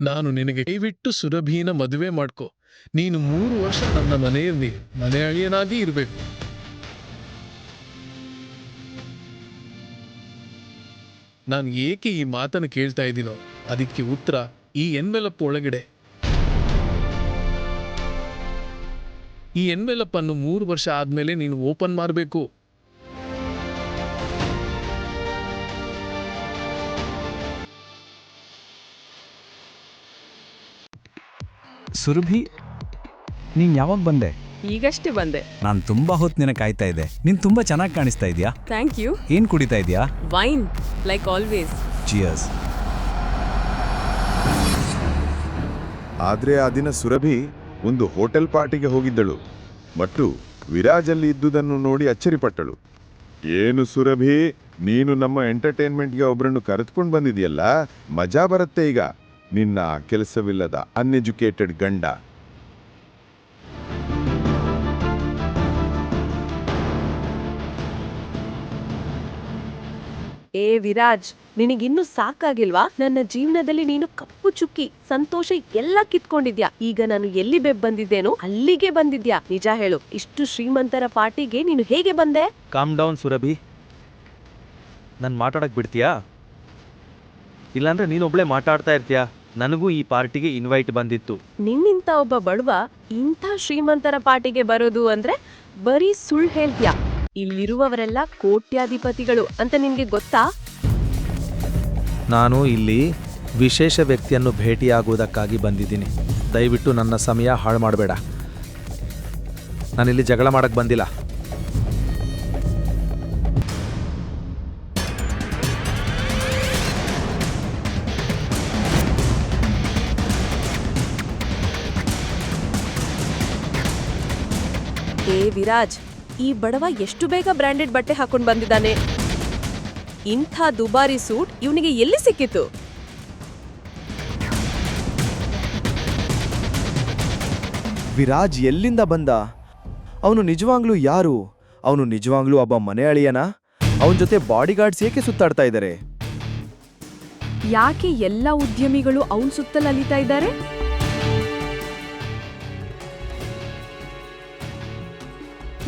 ನಾನು ನಿನಗೆ ಕೈವಿಟ್ಟು ಸುರಭೀನ ಮದುವೆ ಮಾಡ್ಕೊ. ನೀನು ಮೂರು ವರ್ಷ ನನ್ನ ಮನೆಯಲ್ಲಿ ಮನೆ ಅಳಿಯನಾಗಿ ಇರಬೇಕು. ನಾನು ಏಕೆ ಈ ಮಾತನ್ನು ಕೇಳ್ತಾ ಇದ್ದೀನೋ? ಅದಕ್ಕೆ ಉತ್ತರ ಈ ಎನ್ವೆಲಪ್ ಒಳಗಡೆ. ಈ ಎನ್ವೆಲಪ್ ಅನ್ನು ಮೂರು ವರ್ಷ ಆದ್ಮೇಲೆ ನೀನು ಓಪನ್ ಮಾಡಬೇಕು. ಸುರಭಿ ನೀನ್ ಯಾವಾಗ ಬಂದೆ? ಈಗಷ್ಟೇ ಬಂದೆ. ನಾನು ತುಂಬಾ ಹೊತ್ತು ನಿನ್ನ ಕಾಯ್ತಾ ಇದ್ದೆ. ನೀನ್ ತುಂಬಾ ಚೆನ್ನಾಗಿ ಕಾಣಿಸ್ತಾ ಇದೆಯಾ? ಥ್ಯಾಂಕ್ ಯು ಏನು ಕುಡಿತಾ ಇದೆಯಾ? ವೈನ್ ಲೈಕ್ ಆಲ್ವೇಸ್ ಚಿಯರ್ಸ್ ಆದ್ರೆ ಆ ದಿನ ಸುರಭಿ ಒಂದು ಹೋಟೆಲ್ ಪಾರ್ಟಿಗೆ ಹೋಗಿದ್ದಳು. ಮತ್ತು ವಿರಾಜಲ್ಲಿ ಇದ್ದುದನ್ನು ನೋಡಿ ಅಚ್ಚರಿಪಟ್ಟಳು. ಏನು ಸುರಭಿ ನೀನು ನಮ್ಮ ಎಂಟರ್ಟೈನ್ಮೆಂಟ್ಗೆ ಒಬ್ಬರನ್ನು ಕರೆದುಕೊಂಡು ಬಂದಿದೆಯಲ್ಲ? ಮಜಾ ಬರುತ್ತೆ ಈಗ. ನಿನ್ನ ಕೆಲಸವಿಲ್ಲದ ಅನ್ಎಜುಕೇಟೆಡ್ ಗಂಡ. ಏ ವಿರಾಜ್ ನಿನಗಿನ್ನು ಸಾಕಾಗಿಲ್ವಾ? ನನ್ನ ಜೀವನದಲ್ಲಿ ನೀನು ಕಪ್ಪು ಚುಕ್ಕಿ ಸಂತೋಷ ಎಲ್ಲ ಕಿತ್ಕೊಂಡಿದ್ಯಾ? ಈಗ ನಾನು ಎಲ್ಲಿ ಬೆಬ್ ಬಂದಿದ್ದೇನೋ ಅಲ್ಲಿಗೆ ಬಂದಿದ್ಯಾ? ನಿಜ ಹೇಳು ಇಷ್ಟು ಶ್ರೀಮಂತರ ಪಾರ್ಟಿಗೆ ನೀನು ಹೇಗೆ ಬಂದೆ? ಕಾಮ್ ಡೌನ್ ಸುರಭಿ ನಾನು ಮಾತಾಡಕ್ ಬಿಡ್ತೀಯಾ? ಇಲ್ಲಾಂದ್ರೆ ನೀನೊಬ್ಳೆ ಮಾತಾಡ್ತಾ ಇರ್ತೀಯ? ನನಗೂ ಈ ಪಾರ್ಟಿಗೆ ಇನ್ವೈಟ್ ಬಂದಿತ್ತು. ನಿನ್ನಿಂತ ಒಬ್ಬ ಬಡವ ಇಂಥ ಶ್ರೀಮಂತರ ಪಾರ್ಟಿಗೆ ಬರೋದು ಅಂದ್ರೆ ಬರೀ ಸುಳ್ಳು ಹೇಳ್ತೀಯ? ಇಲ್ಲಿರುವವರೆಲ್ಲ ಕೋಟ್ಯಾಧಿಪತಿಗಳು ಅಂತ ನಿನ್ಗೆ ಗೊತ್ತಾ? ನಾನು ಇಲ್ಲಿ ವಿಶೇಷ ವ್ಯಕ್ತಿಯನ್ನು ಭೇಟಿಯಾಗುವುದಕ್ಕಾಗಿ ಬಂದಿದ್ದೀನಿ. ದಯವಿಟ್ಟು ನನ್ನ ಸಮಯ ಹಾಳು ಮಾಡಬೇಡ. ನಾನಿಲ್ಲಿ ಜಗಳ ಮಾಡಕ್ಕೆ ಬಂದಿಲ್ಲ. ವಿರಾಜ್ ಈ ಬಡವ ಎಷ್ಟು ಬೇಗ ಬ್ರಾಂಡೆಡ್ ಬಟ್ಟೆ ಹಾಕೊಂಡು ಬಂದಿದ್ದಾನೆ? ಇಂಥ ದುಬಾರಿ ಸೂಟ್ ಇವನಿಗೆ ಎಲ್ಲಿ ಸಿಕ್ಕಿತು ವಿರಾಜ್ ಎಲ್ಲಿಂದ ಬಂದ? ಅವನು ನಿಜವಾಗ್ಲೂ ಯಾರು? ಅವನು ನಿಜವಾಗ್ಲೂ ಒಬ್ಬ ಮನೆ ಅಳಿಯನ? ಅವನ ಜೊತೆ ಬಾಡಿಗಾರ್ಡ್ಸ್ ಏಕೆ ಸುತ್ತಾಡ್ತಾ ಇದ್ದಾರೆ? ಯಾಕೆ ಎಲ್ಲ ಉದ್ಯಮಿಗಳು ಅವನ ಸುತ್ತಲೂ ಅಲಿತಾ ಇದ್ದಾರೆ?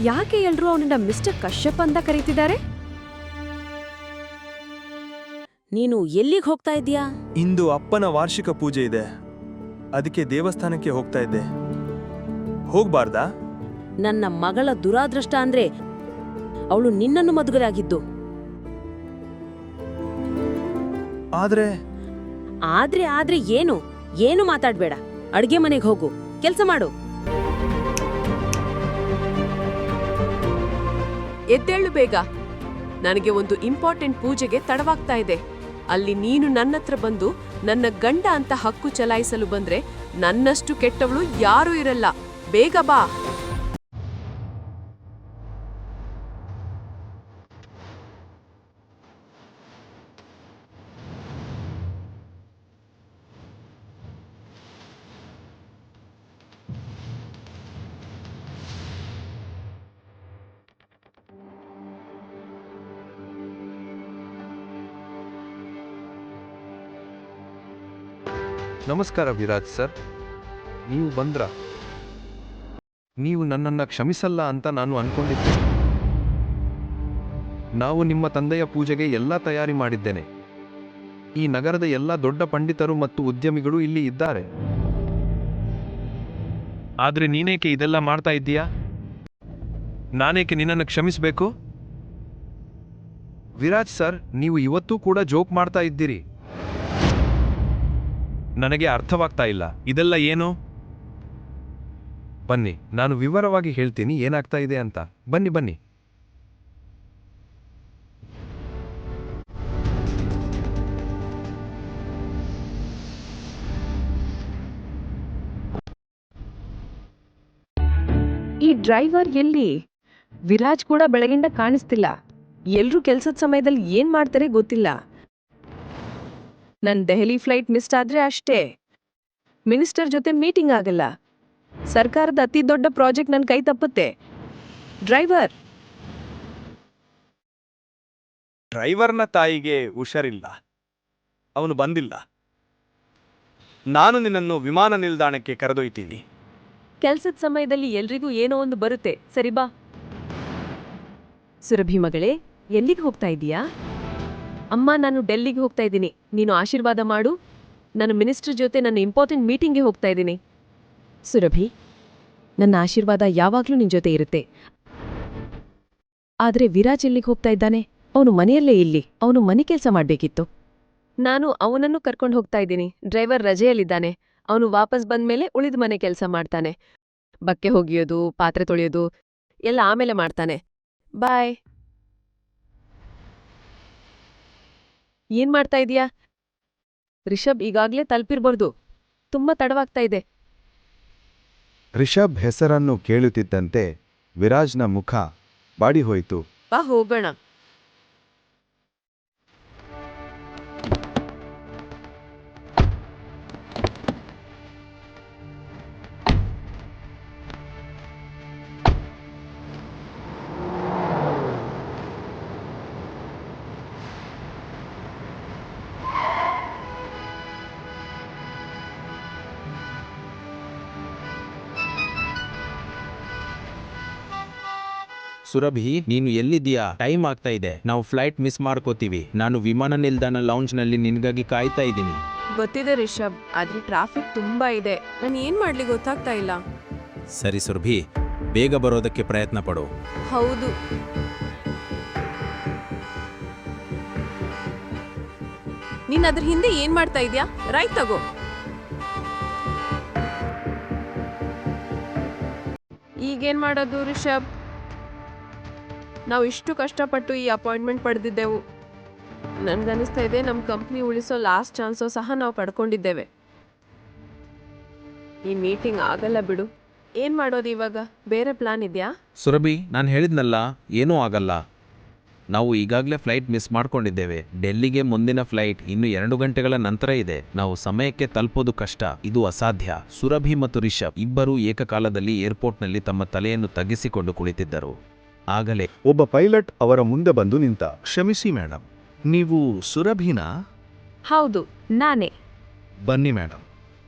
ಯಾಕೆ ಎಲ್ರೂ ಅವನನ್ನ ಮಿಸ್ಟರ್ ಕಶ್ಯಪ್ ಅಂತ ಕರೀತಿದ್ದಾರೆ? ನೀನು ಎಲ್ಲಿಗೆ ಹೋಗ್ತಾ ಇದೀಯಾ ಇಂದು ಅಪ್ಪನ ವಾರ್ಷಿಕ ಪೂಜೆ ಇದೆ. ಅದಕ್ಕೆ ದೇವಸ್ಥಾನಕ್ಕೆ ಹೋಗ್ತಾ ಇದ್ದೆ. ಹೋಗ್ಬಾರ್ದಾ? ನನ್ನ ಮಗಳ ದುರಾದೃಷ್ಟ ಅಂದ್ರೆ ಅವಳು ನಿನ್ನನ್ನು ಮದುವೆ ಆಗಿದ್ದು ಆದ್ರೆ? ಆದ್ರೆ ಆದ್ರೆ ಏನು? ಏನು ಮಾತಾಡ್ಬೇಡ. ಅಡ್ಗೆ ಮನೆಗೆ ಹೋಗು. ಕೆಲಸ ಮಾಡು. ಎದ್ದೇಳು ಬೇಗ. ನನಗೆ ಒಂದು ಇಂಪಾರ್ಟೆಂಟ್ ಪೂಜೆಗೆ ತಡವಾಗ್ತಾ ಇದೆ. ಅಲ್ಲಿ ನೀನು ನನ್ನತ್ರ ಬಂದು ನನ್ನ ಗಂಡ ಅಂತ ಹಕ್ಕು ಚಲಾಯಿಸಲು ಬಂದ್ರೆ ನನ್ನಷ್ಟು ಕೆಟ್ಟವಳು ಯಾರೂ ಇರಲ್ಲ. ಬೇಗ ಬಾ. ನಮಸ್ಕಾರ ವಿರಾಜ್ ಸರ್. ನೀವು ಬಂದ್ರ? ನೀವು ನನ್ನನ್ನು ಕ್ಷಮಿಸಲ್ಲ ಅಂತ ನಾನು ಅನ್ಕೊಂಡಿದ್ದೆ. ನಾವು ನಿಮ್ಮ ತಂದೆಯ ಪೂಜೆಗೆ ಎಲ್ಲ ತಯಾರಿ ಮಾಡಿದ್ದೇನೆ. ಈ ನಗರದ ಎಲ್ಲ ದೊಡ್ಡ ಪಂಡಿತರು ಮತ್ತು ಉದ್ಯಮಿಗಳು ಇಲ್ಲಿ ಇದ್ದಾರೆ. ಆದ್ರೆ ನೀನೇಕೆ ಇದೆಲ್ಲ ಮಾಡ್ತಾ ಇದ್ದೀಯಾ? ನಾನೇಕೆ ನಿನ್ನನ್ನು ಕ್ಷಮಿಸಬೇಕು? ವಿರಾಜ್ ಸರ್, ನೀವು ಇವತ್ತೂ ಕೂಡ ಜೋಕ್ ಮಾಡ್ತಾ ಇದ್ದೀರಿ. ನನಗೆ ಅರ್ಥವಾಗ್ತಾ ಇಲ್ಲ. ಇದೆಲ್ಲ ಏನು? ಬನ್ನಿ, ನಾನು ವಿವರವಾಗಿ ಹೇಳ್ತೀನಿ ಏನಾಗ್ತಾ ಇದೆ ಅಂತ. ಬನ್ನಿ ಬನ್ನಿ. ಈ ಡ್ರೈವರ್ ಎಲ್ಲಿ? ವಿರಾಜ್ ಕೂಡ ಬೆಳಗಿಂದ ಕಾಣಿಸ್ತಿಲ್ಲ. ಎಲ್ರೂ ಕೆಲಸದ ಸಮಯದಲ್ಲಿ ಏನ್ ಮಾಡ್ತಾರೆ ಗೊತ್ತಿಲ್ಲ. ನನ್ ದೆಹಲಿ ಫ್ಲೈಟ್ ಮಿಸ್ ಆದ್ರೆ ಅಷ್ಟೇ. ಮಿನಿಸ್ಟರ್ ಜೊತೆ ಮೀಟಿಂಗ್ ಆಗಲ್ಲ. ಸರ್ಕಾರದ ಅತಿ ದೊಡ್ಡ ಪ್ರಾಜೆಕ್ಟ್ ನನ್ನ ಕೈ ತಪ್ಪುತ್ತೆ. ಡ್ರೈವರ್! ಡ್ರೈವರ್ನ ತಾಯಿಗೆ ಹುಷಾರಿಲ್ಲ. ಅವನು ಬಂದಿಲ್ಲ. ನಾನು ನಿನ್ನನ್ನು ವಿಮಾನ ನಿಲ್ದಾಣಕ್ಕೆ ಕರೆದೊಯ್ತೀನಿ. ಕೆಲಸದ ಸಮಯದಲ್ಲಿ ಎಲ್ರಿಗೂ ಏನೋ ಒಂದು ಬರುತ್ತೆ. ಸರಿ ಬಾ. ಸುರಭಿ ಮಗಳೇ ಎಲ್ಲಿಗೆ ಹೋಗ್ತಾ ಇದೀಯಾ? ಅಮ್ಮ ನಾನು ಡೆಲ್ಲಿಗೆ ಹೋಗ್ತಾ ಇದ್ದೀನಿ. ನೀನು ಆಶೀರ್ವಾದ ಮಾಡು. ನಾನು ಮಿನಿಸ್ಟರ್ ಜೊತೆ ನನ್ನ ಇಂಪಾರ್ಟೆಂಟ್ ಮೀಟಿಂಗ್ಗೆ ಹೋಗ್ತಾ ಇದ್ದೀನಿ. ಸುರಭಿ ನನ್ನ ಆಶೀರ್ವಾದ ಯಾವಾಗಲೂ ನಿನ್ನ ಜೊತೆ ಇರುತ್ತೆ. ಆದ್ರೆ ವಿರಾಜ್ ಎಲ್ಲಿಗೆ ಹೋಗ್ತಾ ಇದ್ದಾನೆ? ಅವನು ಮನೆಯಲ್ಲೇ ಇಲ್ಲಿ. ಅವನು ಮನೆ ಕೆಲಸ ಮಾಡಬೇಕಿತ್ತು. ನಾನು ಅವನನ್ನು ಕರ್ಕೊಂಡು ಹೋಗ್ತಾ ಇದ್ದೀನಿ. ಡ್ರೈವರ್ ರಜೆಯಲ್ಲಿದ್ದಾನೆ. ಅವನು ವಾಪಸ್ ಬಂದ್ಮೇಲೆ ಉಳಿದ ಮನೆ ಕೆಲಸ ಮಾಡ್ತಾನೆ. ಬಕ್ಕೆ ಹೋಗಿಯೋದು ಪಾತ್ರೆ ತೊಳೆಯೋದು ಎಲ್ಲ ಆಮೇಲೆ ಮಾಡ್ತಾನೆ. ಬಾಯ್. ಏನ್ ಮಾಡ್ತಾ ಇದೀಯಾ? ರಿಷಬ್ ಈಗಾಗ್ಲೇ ತಲುಪಿರ್ಬಾರ್ದು ತುಂಬಾ ತಡವಾಗ್ತಾ ಇದೆ. ರಿಷಬ್ ಹೆಸರನ್ನು ಕೇಳುತ್ತಿದ್ದಂತೆ ವಿರಾಜ್ನ ಮುಖ ಬಾಡಿಹೋಯಿತು. ಬಾ ಹೋಗೋಣ. ಸುರಭಿ ನೀನು ಎಲ್ಲಿದ್ದೀಯಾ? ಟೈಮ್ ಆಗ್ತಾ ಇದೆ. ನಾವು ಫ್ಲೈಟ್ ಮಿಸ್ ಮಾಡ್ಕೋತೀವಿ. ನಾನು ವಿಮಾನ ನಿಲ್ದಾಣ ಲಾಂಜ್ನಲ್ಲಿ ನಿನ್ಗಾಗಿ ಕಾಯ್ತಾ ಇದ್ದೀನಿ. ಗೊತ್ತಿದೆ ರಿಷಬ್ ಆದ್ರೆ ಟ್ರಾಫಿಕ್ ತುಂಬಾ ಇದೆ. ನಾನು ಏನ್ ಮಾಡ್ಲಿ ಗೊತ್ತಾಗ್ತಾ ಇಲ್ಲ. ಸರಿ ಸುರಭಿ ಬೇಗ ಬರೋದಕ್ಕೆ ಪ್ರಯತ್ನ ಪಡು. ಹೌದು. ನೀನ್ ಅದ್ರ ಹಿಂದೆ ಏನ್ ಮಾಡ್ತಾ ಇದ್ಯಾ? ರೈಟ್ ತಗೋ. ಈಗೇನ್ ಮಾಡೋದು ರಿಷಬ್? ನಾವು ಇಷ್ಟು ಕಷ್ಟಪಟ್ಟು ಈ ಅಪಾಯಿಂಟ್ಮೆಂಟ್ ಪಡೆದಿದ್ದೆವು. ನನಗನ್ನಿಸ್ತಾ ಇದೆ ನಮ್ಮ ಕಂಪ್ನಿ ಉಳಿಸೋ ಲಾಸ್ಟ್ ಚಾನ್ಸು ಸಹ ನಾವು ಪಡ್ಕೊಂಡಿದ್ದೇವೆ. ಈ ಮೀಟಿಂಗ್ ಆಗಲ್ಲ ಬಿಡು. ಏನು ಮಾಡೋದು ಇವಾಗ? ಬೇರೆ ಪ್ಲಾನ್ ಇದೆಯಾ? ಸುರಭಿ, ನಾನು ಹೇಳಿದ್ನಲ್ಲ, ಏನೂ ಆಗಲ್ಲ. ನಾವು ಈಗಾಗಲೇ ಫ್ಲೈಟ್ ಮಿಸ್ ಮಾಡ್ಕೊಂಡಿದ್ದೇವೆ. ಡೆಲ್ಲಿಗೆ ಮುಂದಿನ ಫ್ಲೈಟ್ ಇನ್ನು ಎರಡು ಗಂಟೆಗಳ ನಂತರ ಇದೆ. ನಾವು ಸಮಯಕ್ಕೆ ತಲುಪೋದು ಕಷ್ಟ, ಇದು ಅಸಾಧ್ಯ. ಸುರಭಿ ಮತ್ತು ರಿಷಬ್ ಇಬ್ಬರೂ ಏಕಕಾಲದಲ್ಲಿ ಏರ್ಪೋರ್ಟ್ನಲ್ಲಿ ತಮ್ಮ ತಲೆಯನ್ನು ತಗ್ಗಿಸಿಕೊಂಡು ಕುಳಿತಿದ್ದರು. ಆಗಲೇ. ಒಬ್ಬ ಪೈಲಟ್ ಅವರ ಮುಂದೆ ಬಂದು ನಿಂತ ಕ್ಷಮಿಸಿ ಮೇಡಮ್ ನೀವು ಸುರಭಿನಾ? ಹೌದು ನಾನೇ. ಬನ್ನಿ ಮೇಡಮ್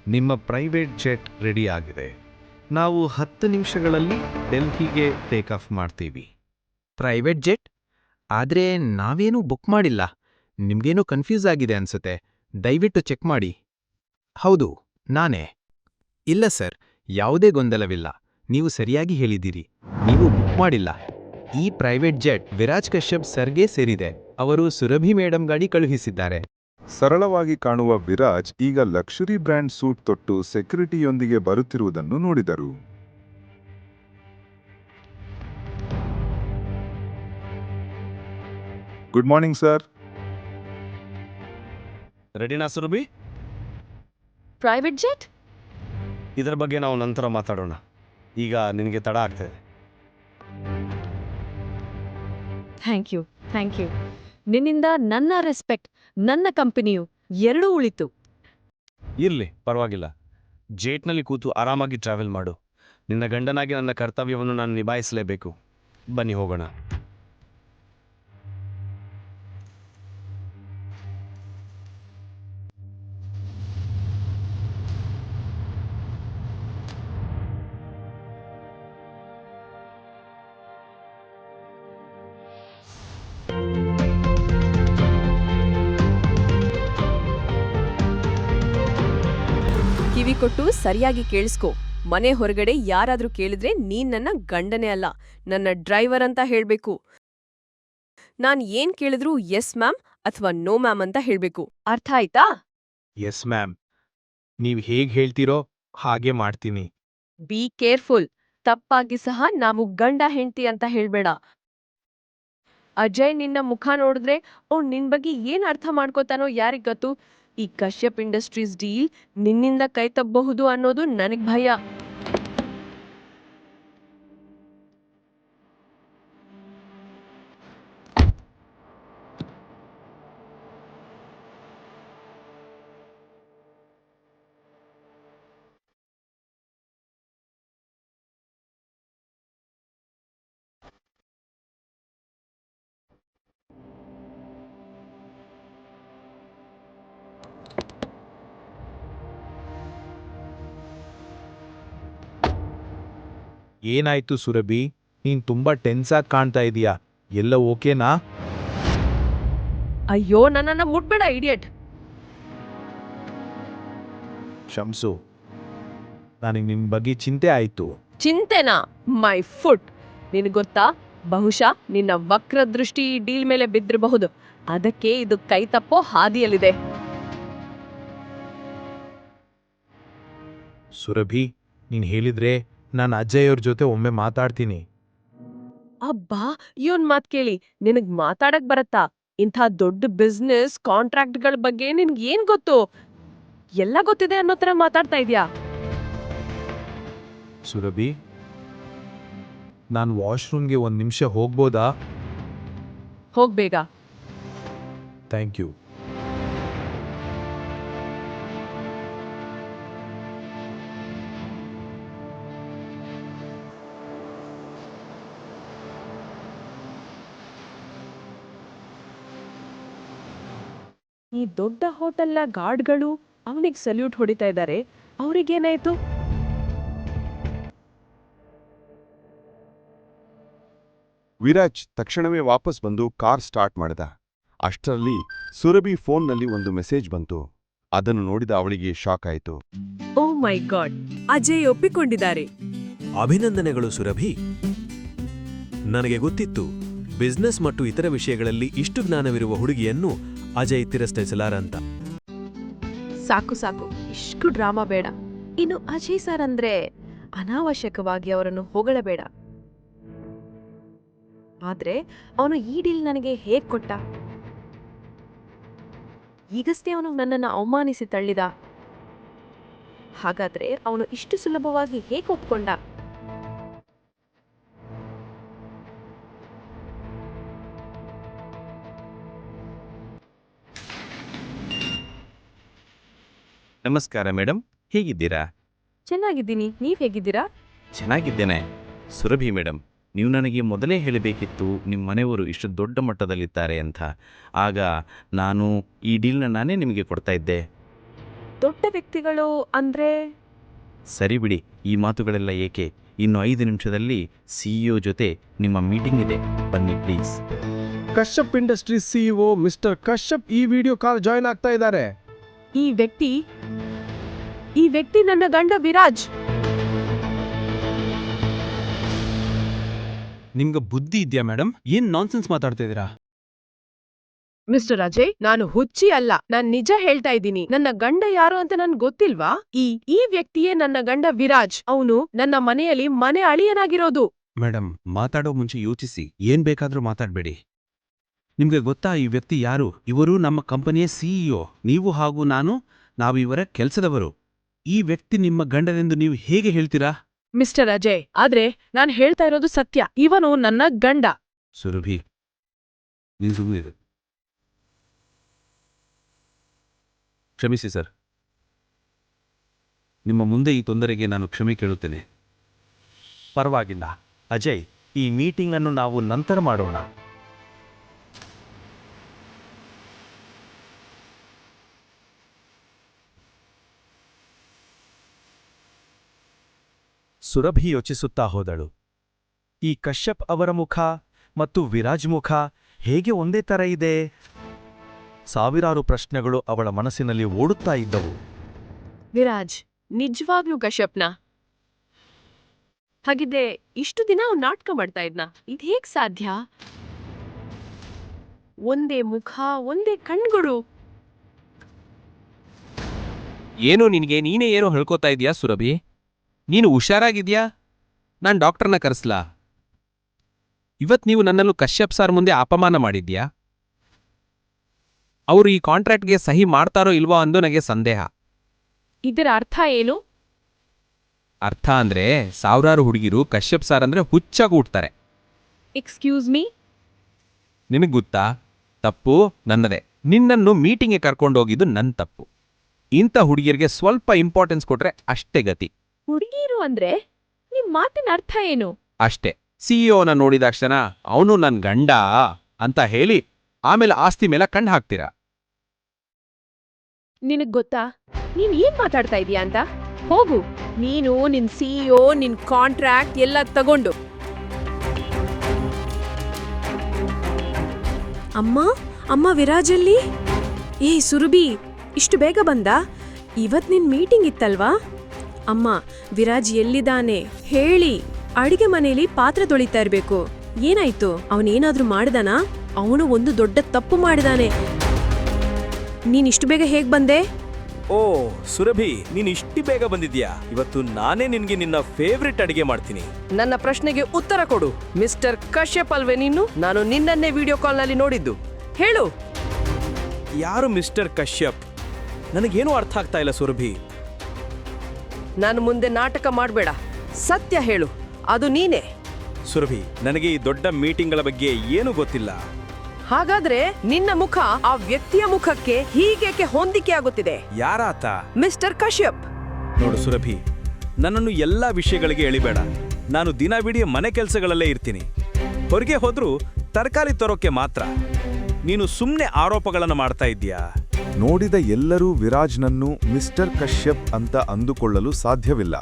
ನಿಮ್ಮ ಪ್ರೈವೇಟ್ ಜೆಟ್ ರೆಡಿ ಆಗಿದೆ. ನಾವು ಹತ್ತು ನಿಮಿಷಗಳಲ್ಲಿ ಡೆಲ್ಹಿಗೆ ಟೇಕ್ ಆಫ್ ಮಾಡ್ತೀವಿ. Private jet? ಆದ್ರೆ ನಾವೇನೂ ಬುಕ್ ಮಾಡಿಲ್ಲ. ನಿಮ್ಗೇನೋ ಕನ್ಫ್ಯೂಸ್ ಆಗಿದೆ ಅನ್ಸುತ್ತೆ. ದಯವಿಟ್ಟು ಚೆಕ್ ಮಾಡಿ. ಹೌದು ನಾನೇ. ಇಲ್ಲ ಸರ್ ಯಾವುದೇ ಗೊಂದಲವಿಲ್ಲ. ನೀವು ಸರಿಯಾಗಿ ಹೇಳಿದ್ದೀರಿ. ನೀವು ಬುಕ್ ಮಾಡಿಲ್ಲ. ಈ ಪ್ರೈವೇಟ್ ಜೆಟ್ ವಿರಾಜ್ ಕಶ್ಯಪ್ ಸರ್ಗೆ ಸೇರಿದೆ. ಅವರು ಸುರಭಿ ಮೇಡಂ ಗಾಡಿ ಕಳುಹಿಸಿದ್ದಾರೆ. ಸರಳವಾಗಿ ಕಾಣುವ ವಿರಾಜ್ ಈಗ ಲಕ್ಷುರಿ ಬ್ರ್ಯಾಂಡ್ ಸೂಟ್ ತೊಟ್ಟು ಸೆಕ್ಯುರಿಟಿಯೊಂದಿಗೆ ಬರುತ್ತಿರುವುದನ್ನು ನೋಡಿದರು. Good morning sir. ರೆಡಿನಾ ಸುರಭಿ? Private jet? ಇದರ ಬಗ್ಗೆ ನಾವು ನಂತರ ಮಾತಾಡೋಣ. ಈಗ ನಿನಗೆ ತಡ ಆಗ್ತದೆ ಥ್ಯಾಂಕ್ ಯು ಥ್ಯಾಂಕ್ ಯು ನಿನ್ನಿಂದ ನನ್ನ ರೆಸ್ಪೆಕ್ಟ್ ನನ್ನ ಕಂಪನಿಯು ಎರಡೂ ಉಳಿತು. ಇರಲಿ, ಪರವಾಗಿಲ್ಲ. ಜೇಟ್ನಲ್ಲಿ ಕೂತು ಆರಾಮಾಗಿ ಟ್ರಾವೆಲ್ ಮಾಡು. ನಿನ್ನ ಗಂಡನಾಗಿ ನನ್ನ ಕರ್ತವ್ಯವನ್ನು ನಾನು ನಿಭಾಯಿಸಲೇಬೇಕು. ಬನ್ನಿ ಹೋಗೋಣ. ಕಿವಿ ಕೊಟ್ಟು ಸರಿಯಾಗಿ ಕೇಳಿಸ್ಕೊ. ಮನೆ ಹೊರಗಡೆ ಯಾರಾದ್ರೂ ಕೇಳಿದ್ರೆ ನೀನ್ ನನ್ನ ಗಂಡನೇ ಅಲ್ಲ ನನ್ನ ಡ್ರೈವರ್ ಅಂತ ಹೇಳ್ಬೇಕು. ನಾನ್ ಏನ್ ಕೇಳಿದ್ರು ಎಸ್ ಮ್ಯಾಮ್ ಅಥವಾ ನೋ ಮ್ಯಾಮ್ ಅಂತ ಹೇಳ್ಬೇಕು. ಅರ್ಥ ಆಯ್ತಾ? ಎಸ್ ಮ್ಯಾಮ್ ನೀವ್ ಹೇಗ್ ಹೇಳ್ತೀರೋ ಹಾಗೆ ಮಾಡ್ತೀನಿ. ಬಿ ಕೇರ್ಫುಲ್ ತಪ್ಪಾಗಿ ಸಹ ನಾವು ಗಂಡ ಹೆಂಡತಿ ಅಂತ ಹೇಳ್ಬೇಡ. ಅಜಯ್ ನಿನ್ನ ಮುಖ ನೋಡಿದ್ರೆ ಓ ನಿನ್ ಬಗ್ಗೆ ಏನ್ ಅರ್ಥ ಮಾಡ್ಕೋತಾನೋ ಯಾರಿಗ್ ಗೊತ್ತು? ಈ ಕಶ್ಯಪ್ ಇಂಡಸ್ಟ್ರೀಸ್ ಡೀಲ್ ನಿನ್ನಿಂದ ಕೈತಪ್ಪಬಹುದು ಅನ್ನೋದು ನನಗ್ ಭಯ. ಏನಾಯ್ತು ಸುರಭಿ? ನೀನ್ ತುಂಬಾ ಟೆನ್ಸ್ ಆಗಿ ಕಾಣ್ತಾ ಇದೀಯಾ? ಎಲ್ಲ ಓಕೆನಾ? ಅಯ್ಯೋ ನನ್ನನ್ನ ಮುಟ್ಬೇಡ ಇಡಿಯಟ್ ಶಂಸು ನನಗೆ ನಿಮ್ ಬಗ್ಗೆ ಚಿಂತೆ ಆಯ್ತು. ಚಿಂತೆನಾ? ಮೈ ಫುಟ್ ನಿನ್ ಗೊತ್ತಾ? ಬಹುಶಃ ನಿನ್ನ ವಕ್ರ ದೃಷ್ಟಿ ಈ ಡೀಲ್ ಮೇಲೆ ಬಿದ್ದಿರಬಹುದು. ಅದಕ್ಕೆ ಇದು ಕೈ ತಪ್ಪೋ ಹಾದಿಯಲ್ಲಿದೆ. ಸುರಭಿ ನೀನ್ ಹೇಳಿದ್ರೆ ನಾನು ಅಜಯ್ ಜೊತೆ ಒಮ್ಮೆ ಮಾತಾಡ್ತೀನಿ. ಅಬ್ಬಾ ಇವನ್ ಮಾತ್ ಕೇಳಿ. ನಿನಗ್ ಮಾತಾಡಕ್ ಬರತ್ತಾ? ಇಂಥ ದೊಡ್ಡ ಬಿಸ್ನೆಸ್ ಕಾಂಟ್ರಾಕ್ಟ್ಗಳ ಬಗ್ಗೆ ನಿನ್ಗೆ ಏನ್ ಗೊತ್ತು? ಎಲ್ಲ ಗೊತ್ತಿದೆ ಅನ್ನೋ ತರ ಮಾತಾಡ್ತಾ ಇದ್ಯಾ? ಸುರಭಿ ನಾನು ವಾಶ್ರೂಮ್ಗೆ ಒಂದು ನಿಮಿಷ ಹೋಗ್ಬೋದಾ? ಹೋಗ್ಬೇಗ ಥ್ಯಾಂಕ್ ಯು. ದೊಡ್ಡ ಹೋಟೆಲ್ನ ಗಾರ್ಡ್ಗಳು ಅವನಿಗೆ ಸಲ್ಯೂಟ್ ಹೊಡಿತಾ ಇದ್ದಾರೆ ಅವ್ರಿಗೇನಾಯ್ತು? ವಿರಾಜ್ ತಕ್ಷಣವೇ ವಾಪಸ್ ಬಂದು ಕಾರ್ ಸ್ಟಾರ್ಟ್ ಮಾಡಿದ. ಅಷ್ಟರಲ್ಲಿ ಸುರಭಿ ಫೋನ್ನಲ್ಲಿ ಒಂದು ಮೆಸೇಜ್ ಬಂತು. ಅದನ್ನು ನೋಡಿದ ಅವಳಿಗೆ ಶಾಕ್ ಆಯಿತು. ಓ ಮೈ ಗಾಡ್ ಅಜಯ್ ಒಪ್ಪಿಕೊಂಡಿದ್ದಾರೆ. ಅಭಿನಂದನೆಗಳು ಸುರಭಿ. ನನಗೆ ಗೊತ್ತಿತ್ತು ಬಿಸ್ನೆಸ್ ಮತ್ತು ಇತರ ವಿಷಯಗಳಲ್ಲಿ ಇಷ್ಟು ಜ್ಞಾನವಿರುವ ಹುಡುಗಿಯನ್ನು ಅಜಯ್ ತಿರಸ್ಕರಿಸಲಾರ ಅಂತ. ಸಾಕು ಸಾಕು. ಇಷ್ಟು ಡ್ರಾಮಾ ಬೇಡ. ಇನ್ನು ಅಜಯ್ ಸರ್ ಅಂದ್ರೆ ಅನಾವಶ್ಯಕವಾಗಿ ಅವರನ್ನು ಹೊಗಳಬೇಡ. ಆದ್ರೆ ಅವನು ಈ ಡೀಲ್ ನನಗೆ ಹೇಗ್ ಕೊಟ್ಟ? ಈಗಷ್ಟೇ ಅವನು ನನ್ನನ್ನು ಅವಮಾನಿಸಿ ತಳ್ಳಿದ. ಹಾಗಾದ್ರೆ ಅವನು ಇಷ್ಟು ಸುಲಭವಾಗಿ ಹೇಗೆ ಒಪ್ಕೊಂಡ? ನಮಸ್ಕಾರ ಮೇಡಮ್ ಹೇಗಿದ್ದೀರಾ? ಚೆನ್ನಾಗಿದ್ದೀನಿ ನೀವ್ ಹೇಗಿದ್ದೀರಾ? ಚೆನ್ನಾಗಿದ್ದೇನೆ. ಸುರಭಿ ಮೇಡಮ್ ನೀವು ನನಗೆ ಮೊದಲೇ ಹೇಳಬೇಕಿತ್ತು ನಿಮ್ಮ ಮನೆಯವರು ಇಷ್ಟು ದೊಡ್ಡ ಮಟ್ಟದಲ್ಲಿದ್ದಾರೆ ಅಂತ. ಆಗ ನಾನು ಈ ಡೀಲ್ನ ನಾನೇ ನಿಮಗೆ ಕೊಡ್ತಾ ಇದ್ದೆ. ದೊಡ್ಡ ವ್ಯಕ್ತಿಗಳು ಅಂದ್ರೆ? ಸರಿ ಬಿಡಿ ಈ ಮಾತುಗಳೆಲ್ಲ ಏಕೆ? ಇನ್ನು ಐದು ನಿಮಿಷದಲ್ಲಿ ಸಿಇಒ ಜೊತೆ ನಿಮ್ಮ ಮೀಟಿಂಗ್ ಇದೆ. ಬನ್ನಿ please. Kashyap industries CEO mister Kashyap ಈ ವಿಡಿಯೋ ಕಾಲ್ ಜಾಯ್ನ್ ಆಗ್ತಾ ಇದ್ದಾರೆ. ಈ ವ್ಯಕ್ತಿ ಈ ವ್ಯಕ್ತಿ ನನ್ನ ಗಂಡ ವಿರಾಜ್. ನಿಮ್ಗೆ ಬುದ್ಧಿ ಇದೆಯಾ ಮೇಡಮ್ ಏನ್ ನಾನ್ಸೆನ್ಸ್ ಮಾತಾಡ್ತಾ ಇದೀರಾ ಮಿಸ್ಟರ್ ಅಜಯ್ ನಾನು ಹುಚ್ಚಿ ಅಲ್ಲ. ನಾನ್ ನಿಜ ಹೇಳ್ತಾ ಇದ್ದೀನಿ. ನನ್ನ ಗಂಡ ಯಾರು ಅಂತ ನನ್ ಗೊತ್ತಿಲ್ವಾ? ಈ ಈ ವ್ಯಕ್ತಿಯೇ ನನ್ನ ಗಂಡ ವಿರಾಜ್. ಅವನು ನನ್ನ ಮನೆಯಲ್ಲಿ ಮನೆ ಅಳಿಯನಾಗಿರೋದು. ಮೇಡಮ್ ಮಾತಾಡೋ ಮುಂಚೆ ಯೋಚಿಸಿ. ಏನ್ ಬೇಕಾದ್ರೂ ಮಾತಾಡ್ಬೇಡಿ. ನಿಮ್ಗೆ ಗೊತ್ತಾ ಈ ವ್ಯಕ್ತಿ ಯಾರು? ಇವರು ನಮ್ಮ ಕಂಪನಿಯ ಸಿಇಒ. ನೀವು ಹಾಗೂ ನಾನು ನಾವು ಇವರ ಕೆಲಸದವರು. ಈ ವ್ಯಕ್ತಿ ನಿಮ್ಮ ಗಂಡನೆಂದು ನೀವು ಹೇಗೆ ಹೇಳ್ತೀರಾ? ಮಿಸ್ಟರ್ ಅಜಯ್ ಆದ್ರೆ ನಾನು ಹೇಳ್ತಾ ಇರೋದು ಸತ್ಯ. ಇವನು ನನ್ನ ಗಂಡ. ಸುರಭಿ ನೀನು ಸುಮ್ಮನೆ ಕ್ಷಮಿಸಿ ಸರ್. ನಿಮ್ಮ ಮುಂದೆ ಈ ತೊಂದರೆಗೆ ನಾನು ಕ್ಷಮೆ ಕೇಳುತ್ತೇನೆ. ಪರವಾಗಿಲ್ಲ. ಅಜಯ್ ಈ ಮೀಟಿಂಗ್ ಅನ್ನು ನಾವು ನಂತರ ಮಾಡೋಣ. ಸುರಭಿ ಯೋಚಿಸುತ್ತಾ ಹೋದಳು. ಈ ಕಶ್ಯಪ್ ಅವರ ಮುಖ ಮತ್ತು ವಿರಾಜ್ ಮುಖ ಹೇಗೆ ಒಂದೇ ತರ ಇದೆ? ಸಾವಿರಾರು ಪ್ರಶ್ನೆಗಳು ಅವಳ ಮನಸ್ಸಿನಲ್ಲಿ ಓಡುತ್ತಾ ಇದ್ದವು. ವಿರಾಜ್ ನಿಜವಾಗ್ಲೂ ಕಶ್ಯಪ್ನ? ಹಾಗಿದ್ದೆ ಇಷ್ಟು ದಿನ ಅವ್ನು ನಾಟಕ ಮಾಡ್ತಾ ಇದ್ನ ಇದು ಹೇಗ್ ಸಾಧ್ಯ? ಒಂದೇ ಮುಖ ಒಂದೇ ಕಣ್ಗಳು. ಏನು ನಿನಗೆ ನೀನೇ ಏನೋ ಹೇಳ್ಕೊತಾ ಇದೀಯಾ ಸುರಭಿ? ನೀನು ಹುಷಾರಾಗಿದ್ಯಾ? ನಾನು ಡಾಕ್ಟರ್ನ ಕರೆಸ್ಲಾ? ಇವತ್ತು ನೀವು ನನ್ನನ್ನು ಕಶ್ಯಪ್ ಸಾರ್ ಮುಂದೆ ಅಪಮಾನ ಮಾಡಿದ್ಯಾ? ಅವರು ಈ ಕಾಂಟ್ರಾಕ್ಟ್ಗೆ ಸಹಿ ಮಾಡ್ತಾರೋ ಇಲ್ವೋ ಅಂದು ನನಗೆ ಸಂದೇಹ. ಇದರ ಅರ್ಥ ಏನು? ಅರ್ಥ ಅಂದ್ರೆ ಸಾವಿರಾರು ಹುಡುಗಿರು ಕಶ್ಯಪ್ ಸಾರ್ ಅಂದ್ರೆ ಹುಚ್ಚಾಗಿ ಹುಡ್ತಾರೆ ಎಕ್ಸ್ಕ್ಯೂಸ್ ಮೀ ನಿನಗೆ ಗೊತ್ತಾ? ತಪ್ಪು ನನ್ನದೇ. ನಿನ್ನನ್ನು ಮೀಟಿಂಗ್ಗೆ ಕರ್ಕೊಂಡೋಗಿದ್ದು ನನ್ನ ತಪ್ಪು. ಇಂಥ ಹುಡುಗಿಯರಿಗೆ ಸ್ವಲ್ಪ ಇಂಪಾರ್ಟೆನ್ಸ್ ಕೊಟ್ರೆ ಅಷ್ಟೇ ಗತಿ. ಹುಡುಗಿರು ಅಂದ್ರೆ ನಿಮ್ ಮಾತಿನ ಅರ್ಥ ಏನು? ಅಷ್ಟೇ. ಸಿಇಒನ ನೋಡಿದಾಕ್ಷಣ ಅವನು ನನ್ ಗಂಡ ಅಂತ ಹೇಳಿ ಆಮೇಲೆ ಆಸ್ತಿ ಮೇಲೆ ಕಣ್ಣು ಹಾಕ್ತೀರ? ನಿನಗ್ ಗೊತ್ತಾ? ನೀನ್ ಏನ್ ಮಾತಾಡ್ತಾ ಇದೀಯ ಅಂತ? ಹೋಗು. ನೀನು ನಿನ್ ಸಿಇಒ ನಿನ್ ಕಾಂಟ್ರಾಕ್ಟ್ ಎಲ್ಲ ತಗೊಂಡು. ಅಮ್ಮ ಅಮ್ಮ ವಿರಾಜಲ್ಲಿ? ಏ ಸುರುಬಿ ಇಷ್ಟು ಬೇಗ ಬಂದ? ಇವತ್ ನಿನ್ ಮೀಟಿಂಗ್ ಇತ್ತಲ್ವಾ? ಅಮ್ಮ ವಿರಾಜ್ ಎಲ್ಲಿದ್ದಾನೆ? ಹೇಳಿ. ಅಡಿಗೆ ಮನೆಯಲ್ಲಿ ಪಾತ್ರೆ ತೊಳಿತಾ ಇರ್ಬೇಕು. ಏನಾಯ್ತು? ಅವನೇನಾದ್ರೂ ಮಾಡಿದಾನಾ? ಅವನು ಒಂದು ದೊಡ್ಡ ತಪ್ಪು ಮಾಡಿದಾನೆ. ನೀನ್ ಇಷ್ಟು ಬೇಗ ಹೇಗ್ ಬಂದೆ? ಓ ಸುರಭಿ ನೀನ್ ಇಷ್ಟು ಬೇಗ ಬಂದಿದ್ಯಾ? ಇವತ್ತು ನಾನೇ ನಿನ್ಗೆ ನಿನ್ನ ಫೇವ್ರೆಟ್ ಅಡಿಗೆ ಮಾಡ್ತೀನಿ. ನನ್ನ ಪ್ರಶ್ನೆಗೆ ಉತ್ತರ ಕೊಡು. ಮಿಸ್ಟರ್ ಕಶ್ಯಪ್ ಅಲ್ವೇ ನೀನು? ನಾನು ನಿನ್ನನ್ನೇ ವಿಡಿಯೋ ಕಾಲ್ನಲ್ಲಿ ನೋಡಿದ್ದು. ಹೇಳು. ಯಾರು ಮಿಸ್ಟರ್ ಕಶ್ಯಪ್? ನನಗೇನು ಅರ್ಥ ಆಗ್ತಾ ಇಲ್ಲ ಸುರಭಿ. ನಾನು ಮುಂದೆ ನಾಟಕ ಮಾಡಬೇಡ. ಸತ್ಯ ಹೇಳು. ಅದು ನೀನೇ. ಸುರಭಿ ನನಗೆ ಈ ದೊಡ್ಡ ಮೀಟಿಂಗ್ಗಳ ಬಗ್ಗೆ ಏನೂ ಗೊತ್ತಿಲ್ಲ. ಹಾಗಾದ್ರೆ ನಿನ್ನ ಮುಖ ಆ ವ್ಯಕ್ತಿಯ ಮುಖಕ್ಕೆ ಹೀಗೇಕೆ ಹೊಂದಿಕೆ ಆಗುತ್ತಿದೆ? ಯಾರಾತ? ಮಿಸ್ಟರ್ ಕಶ್ಯಪ್. ನೋಡು ಸುರಭಿ ನನ್ನನ್ನು ಎಲ್ಲ ವಿಷಯಗಳಿಗೆ ಎಳಿಬೇಡ. ನಾನು ದಿನವಿಡೀ ಮನೆ ಕೆಲಸಗಳಲ್ಲೇ ಇರ್ತೀನಿ. ಹೊರಗೆ ಹೋದ್ರೂ ತರಕಾರಿ ತರೋಕೆ ಮಾತ್ರ. ನೀನು ಸುಮ್ಮನೆ ಆರೋಪಗಳನ್ನು ಮಾಡ್ತಾ ಇದ್ದೀಯಾ? ನೋಡಿದ ಎಲ್ಲರೂ ವಿರಾಜ್ನನ್ನು ಮಿಸ್ಟರ್ ಕಶ್ಯಪ್ ಅಂತ ಅಂದುಕೊಳ್ಳಲು ಸಾಧ್ಯವಿಲ್ಲ.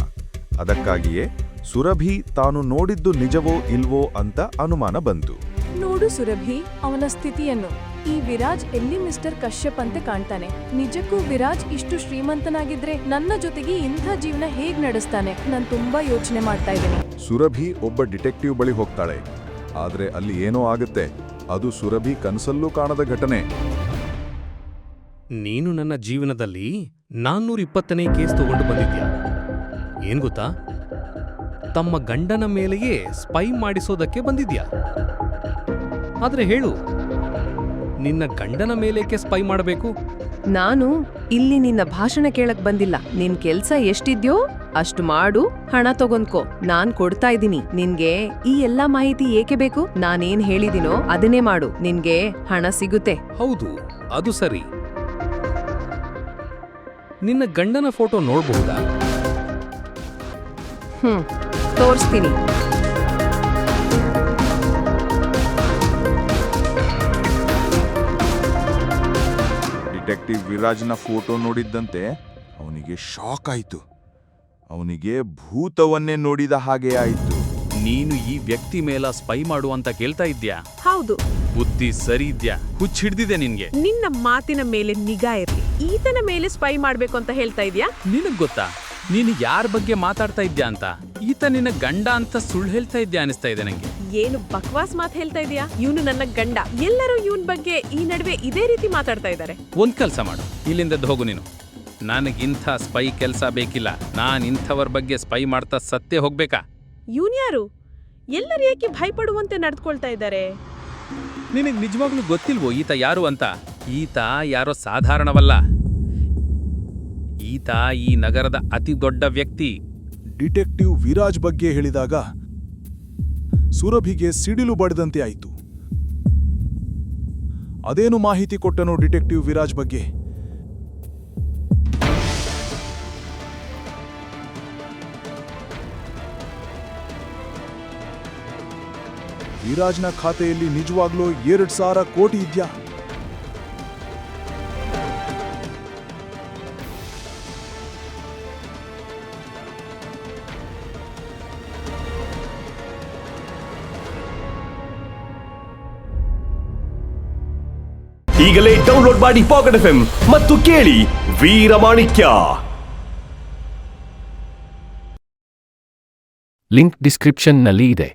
ಅದಕ್ಕಾಗಿಯೇ ಸುರಭಿ ತಾನು ನೋಡಿದ್ದು ನಿಜವೋ ಇಲ್ವೋ ಅಂತ ಅನುಮಾನ ಬಂತು. ನೋಡು ಸುರಭಿ ಅವನ ಸ್ಥಿತಿಯನ್ನು. ಈ ವಿರಾಜ್ ಎಲ್ಲಿ ಮಿಸ್ಟರ್ ಕಶ್ಯಪ್ ಅಂತ ಕಾಣ್ತಾನೆ? ನಿಜಕ್ಕೂ ವಿರಾಜ್ ಇಷ್ಟು ಶ್ರೀಮಂತನಾಗಿದ್ರೆ ನನ್ನ ಜೊತೆಗೆ ಇಂಥ ಜೀವನ ಹೇಗ್ ನಡೆಸ್ತಾನೆ? ನಾನು ತುಂಬಾ ಯೋಚನೆ ಮಾಡ್ತಾ ಇದ್ದೀನಿ. ಸುರಭಿ ಒಬ್ಬ ಡಿಟೆಕ್ಟಿವ್ ಬಳಿ ಹೋಗ್ತಾಳೆ. ಆದ್ರೆ ಅಲ್ಲಿ ಏನೋ ಆಗುತ್ತೆ. ಅದು ಸುರಭಿ ಕನಸಲ್ಲೂ ಕಾಣದ ಘಟನೆ. ನೀನು ನನ್ನ ಜೀವನದಲ್ಲಿ ನಾನ್ನೂರ ಇಪ್ಪತ್ತನೇ ಕೇಸ್ ತಗೊಂಡು ಬಂದಿದ್ಯಾ? ಏನ್ ಗೊತ್ತಾ? ತಮ್ಮ ಗಂಡನ ಮೇಲೆಯೇ ಸ್ಪೈ ಮಾಡಿಸೋದಕ್ಕೆ ಬಂದಿದ್ಯಾ? ಆದ್ರೆ ಹೇಳು ನಿನ್ನ ಗಂಡನ ಮೇಲೇಕೆ ಸ್ಪೈ ಮಾಡಬೇಕು? ನಾನು ಇಲ್ಲಿ ನಿನ್ನ ಭಾಷಣ ಕೇಳಕ್ ಬಂದಿಲ್ಲ. ನಿನ್ ಕೆಲ್ಸ ಎಷ್ಟಿದ್ಯೋ ಅಷ್ಟು ಮಾಡು ಹಣ ತಗೊಂಡ್ಕೋ. ನಾನ್ ಕೊಡ್ತಾ ಇದ್ದೀನಿ. ನಿನ್ಗೆ ಈ ಎಲ್ಲಾ ಮಾಹಿತಿ ಏಕೆ ಬೇಕು? ನಾನೇನ್ ಹೇಳಿದಿನೋ ಅದನ್ನೇ ಮಾಡು. ನಿನ್ಗೆ ಹಣ ಸಿಗುತ್ತೆ. ಹೌದು ಅದು ಸರಿ. ನಿನ್ನ ಗಂಡನ ಫೋಟೋ ನೋಡಬಹುದಾ? ಹ್ಮ್ ತೋರಿಸ್ತೀನಿ. ಡಿಟೆಕ್ಟಿವ್ ವಿರಾಜ್ನ ಫೋಟೋ ನೋಡಿದ್ದಂತೆ ಅವನಿಗೆ ಶಾಕ್ ಆಯಿತು. ಅವನಿಗೆ ಭೂತವನ್ನೇ ನೋಡಿದ ಹಾಗೆ ಆಯಿತು. ನೀನು ಈ ವ್ಯಕ್ತಿ ಮೇಲ ಸ್ಪೈ ಮಾಡು ಅಂತ ಕೇಳ್ತಾ ಇದ್ಯಾ ಹೌದು. ಬುದ್ಧಿ ಸರಿ ಇದ್ಯಾ? ಹುಚ್ಚ ಹಿಡ್ದಿದೆ ನಿನ್ಗೆ. ನಿನ್ನ ಮಾತಿನ ಮೇಲೆ ನಿಗಾ ಇರ್ಲಿ. ಈತನ ಮೇಲೆ ಸ್ಪೈ ಮಾಡ್ಬೇಕು ಅಂತ ಹೇಳ್ತಾ ಇದ್ಯಾ? ನಿನಗ್ ಗೊತ್ತಾ? ನೀನು ಯಾರ ಬಗ್ಗೆ ಮಾತಾಡ್ತಾ ಇದ್ಯಾ ಅಂತ? ಈತ ನಿನ್ನ ಗಂಡ ಅಂತ ಸುಳ್ಳು ಹೇಳ್ತಾ ಇದ್ಯಾ ಅನಿಸ್ತಾ ಇದೆ ನಂಗೆ. ಏನು ಬಕ್ವಾಸ್ ಮಾತು ಹೇಳ್ತಾ ಇದೀಯಾ? ಇವನು ನನ್ನ ಗಂಡ. ಎಲ್ಲರೂ ಇವನ್ ಬಗ್ಗೆ ಈ ನಡುವೆ ಇದೇ ರೀತಿ ಮಾತಾಡ್ತಾ ಇದ್ದಾರೆ. ಒಂದ್ ಕೆಲಸ ಮಾಡು. ಇಲ್ಲಿಂದ ಹೋಗು ನೀನು. ನನಗಿಂಥ ಸ್ಪೈ ಕೆಲಸ ಬೇಕಿಲ್ಲ. ನಾನು ಇಂಥವ್ರ ಬಗ್ಗೆ ಸ್ಪೈ ಮಾಡ್ತಾ ಸತ್ತೇ ಹೋಗ್ಬೇಕಾ? ಇವನ್ ಯಾರು? ಎಲ್ಲರೂ ಏಕೆ ಭಯಪಡುವಂತೆ ನಡ್ಕೊಳ್ತಾ ಇದ್ದಾರೆ? ನಿನಗೆ ನಿಜವಾಗ್ಲೂ ಗೊತ್ತಿಲ್ವೋ ಈತ ಯಾರು ಅಂತ? ಈತ ಯಾರೋ ಸಾಧಾರಣವಲ್ಲ. ಈತ ಈ ನಗರದ ಅತಿ ದೊಡ್ಡ ವ್ಯಕ್ತಿ. ಡಿಟೆಕ್ಟಿವ್ ವಿರಾಜ್ ಬಗ್ಗೆ ಹೇಳಿದಾಗ ಸುರಭಿಗೆ ಸಿಡಿಲು ಬಡದಂತೆ ಆಯಿತು. ಅದೇನು ಮಾಹಿತಿ ಕೊಟ್ಟನು ಡಿಟೆಕ್ಟಿವ್ ವಿರಾಜ್ ಬಗ್ಗೆ? ವಿರಾಜ್ನ ಖಾತೆಯಲ್ಲಿ ನಿಜವಾಗ್ಲೂ ಎರಡು ಸಾವಿರ ಕೋಟಿ ಇದೆಯಾ? ಈಗಲೇ ಡೌನ್ಲೋಡ್ ಮಾಡಿ ಪಾಕೆಟ್ ಎಫ್ ಮತ್ತು ಕೇಳಿ ವೀರಮಾಣಿಕ್ಯ ಲಿಂಕ್ ಡಿಸ್ಕ್ರಿಪ್ಷನ್ನಲ್ಲಿ ಇದೆ.